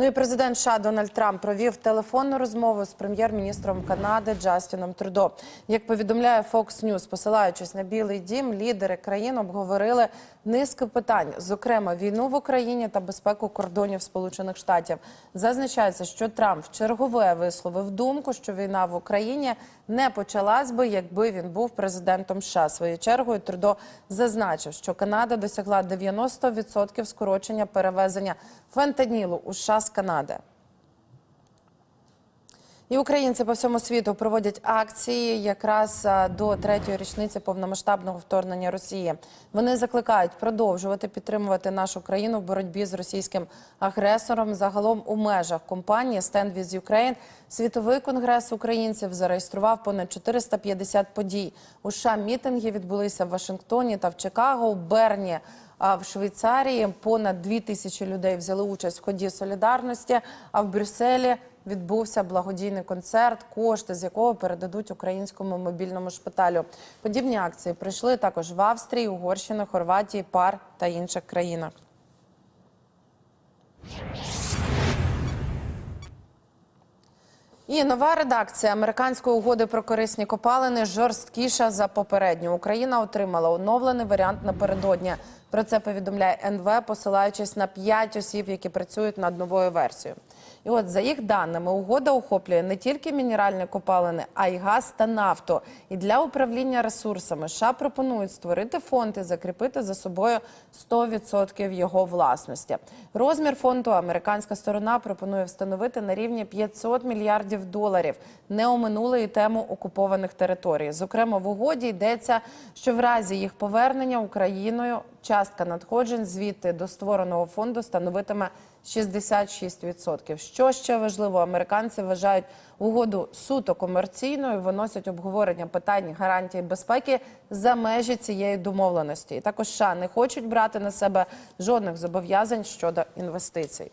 Ну і президент США Дональд Трамп провів телефонну розмову з прем'єр-міністром Канади Джастіном Трюдо. Як повідомляє Fox News, посилаючись на Білий Дім, лідери країн обговорили низку питань, зокрема війну в Україні та безпеку кордонів Сполучених Штатів. Зазначається, що Трамп вчергове висловив думку, що війна в Україні не почалась би, якби він був президентом США. Своєю чергою Трюдо зазначив, що Канада досягла 90% скорочення перевезення фентанілу у США з Канади. І українці по всьому світу проводять акції якраз до третьої річниці повномасштабного вторгнення Росії. Вони закликають продовжувати підтримувати нашу країну в боротьбі з російським агресором. Загалом у межах компанії Stand with Ukraine світовий конгрес українців зареєстрував понад 450 подій. У США мітинги відбулися в Вашингтоні та в Чикаго, у Берні. А в Швейцарії понад дві тисячі людей взяли участь в ході солідарності. А в Брюсселі відбувся благодійний концерт, кошти з якого передадуть українському мобільному шпиталю. Подібні акції прийшли також в Австрії, Угорщині, Хорватії, ПАР та інших країнах. І нова редакція американської угоди про корисні копалини жорсткіша за попередню. Україна отримала оновлений варіант напередодні. Про це повідомляє НВ, посилаючись на п'ять осіб, які працюють над новою версією. І от за їх даними, угода охоплює не тільки мінеральні копалини, а й газ та нафту. І для управління ресурсами США пропонують створити фонд і закріпити за собою 100% його власності. Розмір фонду американська сторона пропонує встановити на рівні 500 мільярдів доларів. Не оминули і тему окупованих територій. Зокрема, в угоді йдеться, що в разі їх повернення Україною частка надходжень звідти до створеного фонду становитиме 66%. Що ще важливо, американці вважають угоду суто комерційною, виносять обговорення питань гарантії безпеки за межі цієї домовленості. І також США не хочуть брати на себе жодних зобов'язань щодо інвестицій.